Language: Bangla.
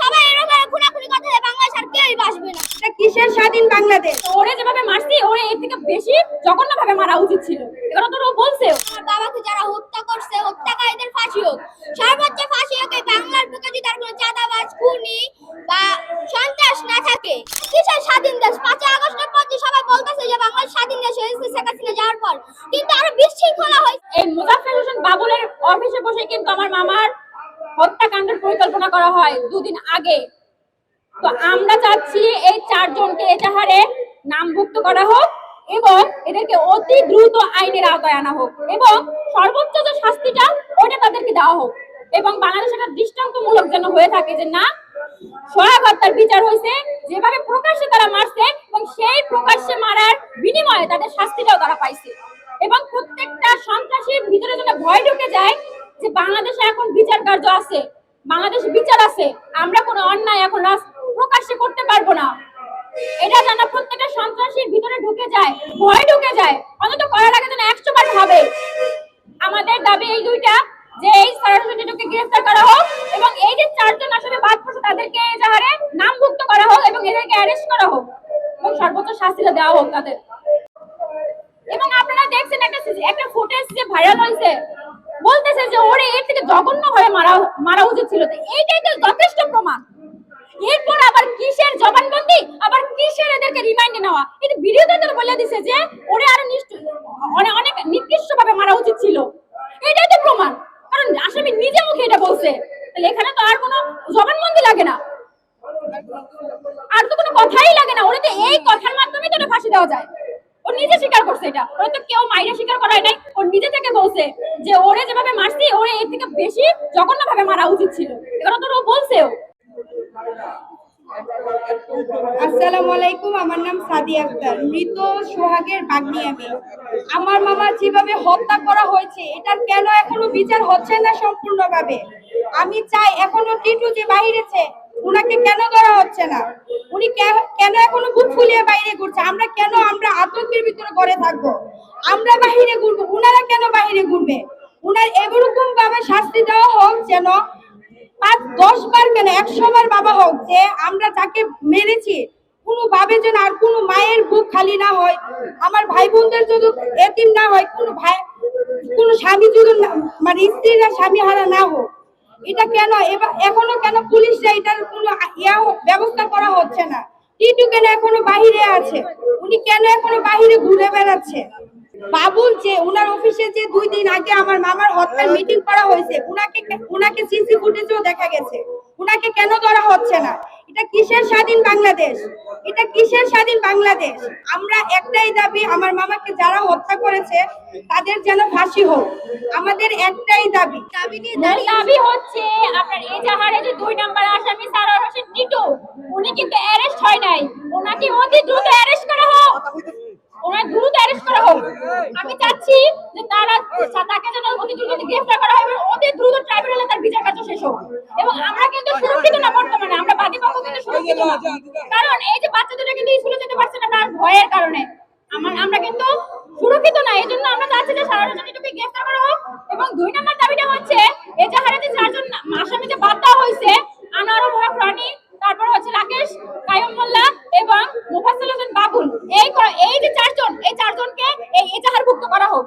সবাই এরকম খুনাখুনি কথা দেয় বাংলাদেশ আর কেউই বাসবে না। এটা কিসের স্বাধীন বাংলাদেশ? ওরে যেভাবে মারছি ওরে এর থেকে বেশি জঘন্য ভাবে মারা উচিত ছিল। এগুলো তো ও বলছে আমার বাবাকে যারা হত্যা করছে হত্যাকারীদের ফাঁসি হোক। সর্বোচ্চ ফাঁসি হোক এই বাংলার বুকে যদি তার কোনো চাঁদাবাজ খুনি বা সন্ত্রাস না থাকে কিসের স্বাধীন দেশ? পাঁচই আগস্টের পর যে সবাই বলতেছে যে বাংলাদেশ স্বাধীন দেশ হয়েছে শেখ হাসিনা যাওয়ার পর কিন্তু আরও বিশৃঙ্খলা হয়েছে এই মুজাফফর হোসেন বাবুলের অফিসে বসে কিন্তু আমার মামার হত্যাকাণ্ডের পরিকল্পনা করা হয় দুদিন আগে। তো আমরা চাচ্ছি এই চারজনকে এজাহারে নামভুক্ত করা হোক এবং এদেরকে অতি দ্রুত আইনের আওতায় আনা হোক এবং সর্বোচ্চ যে শাস্তিটা ওটা তাদেরকে দেওয়া হোক। এবং বাংলাদেশ একটা দৃষ্টান্তমূলক যেন হয়ে থাকে যে না সহায়ক হত্যার বিচার হয়েছে, যেভাবে প্রকাশ্যে তারা মারছে এবং সেই প্রকাশ্যে মারার বিনিময়ে তাদের শাস্তিটাও তারা পাইছে। এবং প্রত্যেকটা সন্ত্রাসীর ভিতরে যেন ভয় ঢুকে যায় যে বাংলাদেশে এখন বিচার কার্য আছে, বাংলাদেশে বিচার আছে, আমরা কোনো অন্যায় এখন প্রকাশ্যে করতে পারব না। এটা যেন প্রত্যেকটা সন্ত্রাসীর ভিতরে ঢুকে যায়, ভয় ঢুকে যায়, অন্তত করার আগে যেন একশো বার ভাবে। আমাদের দাবি এই দুইটা, যে এই সরাসরিকে গ্রেফতার করা হোক এবং এই যে চারজন আসলে বাদ পড়ছে তাদেরকে এজাহারে নামভুক্ত করা হোক এবং এদেরকে অ্যারেস্ট করা হোক এবং সর্বোচ্চ শাস্তিটা দেওয়া হোক তাদের। এবং আপনারা দেখছেন একটা একটা ফুটেজ যে ভাইরাল হয়েছে বলতেছে যে ওরে, এর থেকে জঘন্য ভাবে মারা মারা উচিত ছিল। এইটাই তো যথেষ্ট প্রমাণ। এরপর আবার কিসের জবানবন্দি? আবার কিসের এদেরকে রিমাইন্ডে নেওয়া? এটা তো বলে দিছে যে, ওরে আরও অনেক অনেক নিকৃষ্ট ভাবে মারা উচিত ছিল। এটাই তো প্রমাণ। কারণ আসামি নিজে মুখে এটা বলছে। তাহলে এখানে তো আর কোনো জবানবন্দি লাগে না। আর তো কোনো কথাই লাগে না। ওরে তো এই কথার মাধ্যমে তো ফাঁসি দেওয়া যায়। নিজে স্বীকার করছে এটা। ওরে তো কেউ স্বীকার করায় নাই। নিজে থেকে বলছে যে ওরে যেভাবে মারছি, ওরে এর থেকে বেশি জঘন্য ভাবে মারা উচিত ছিল। ও আসসালামু আলাইকুম, আমার নাম সাদি আক্তার। মৃত সোহাগের বাগ্নি আমি। আমার মামা যেভাবে হত্যা করা হয়েছে, এটার কেন এখনও বিচার হচ্ছে না সম্পূর্ণভাবে? আমি চাই এখনও টিটু যে বাহিরেছে উনাকে কেন ধরা হচ্ছে না? উনি কেন এখনও বুক ফুলিয়ে বাইরে ঘুরছে? আমরা কেন, আমরা আতঙ্কের ভিতরে ঘরে থাকব? আমরা বাহিরে ঘুরবো? উনারা কেন বাহিরে ঘুরবে? উনার এরকম ভাবে শাস্তি দেওয়া হোক যেন পাঁচ, দশ বার কেন, একশো বার বাবা হোক যে আমরা যাকে মেরেছি কোনো ভাবে যেন আর কোনো মায়ের বুক খালি না হয়, আমার ভাই বোনদের যদি এতিম না হয়, কোনো ভাই, কোনো স্বামী যদি মানে স্ত্রীরা স্বামী হারা না হোক এটা কেন? এখনও কেন পুলিশরা এটার কোনো ব্যবস্থা করা হচ্ছে না? টিটু কেন এখনও বাহিরে আছে? উনি কেন এখনও বাহিরে ঘুরে বেড়াচ্ছে? বাবুল যে উনার অফিসে যে দুই দিন আগে আমার মামার হত্যার মিটিং করা হয়েছে, উনাকে উনাকে সিসি ফুটেজও দেখা গেছে। উনাকে কেন ধরা হচ্ছে না? এটা কিসের স্বাধীন বাংলাদেশ? এটা কিসের স্বাধীন বাংলাদেশ? আমরা একটাই দাবি, আমার মামাকে যারা হত্যা করেছে, তাদের যেন ফাঁসি হোক। আমাদের একটাই দাবি। দাবি দাবি হচ্ছে আপনার এজাহারে যে দুই নাম্বার আসামি সারার হোসেন টিটু, উনি কিন্তু অ্যারেস্ট হয় নাই। ওনাকে অতি দ্রুত অ্যারেস্ট করা হোক। ওনার দ্রুত অ্যারেস্ট করা হোক। আমি চাচ্ছি যে তারা, তাকে যেন অতি দ্রুত গ্রেফতার করা হয় এবং অতি দ্রুত ট্রাইব্যুনালে তার বিচার কার্য শেষ হোক। এবং আমরা কারণ এই যে বাচ্চা দুটো কিন্তু স্কুলে যেতে পারছে না তার ভয়ের কারণে। আমার আমরা কিন্তু সুরক্ষিত না এই জন্য আমরা চাচ্ছি যে সারা রজনীটুকে গ্রেফতার করা হোক এবং দুই নম্বর দাবিটা হচ্ছে এজাহারে যে চারজন আসামি বাদ দেওয়া হয়েছে আনোয়ারুল হক রানী তারপর হচ্ছে রাকেশ কায়ম মোল্লা এবং মুফাসসিল হোসেন বাবুল। এই এই যে চারজন এই চারজনকে এই এজাহারভুক্ত করা হোক।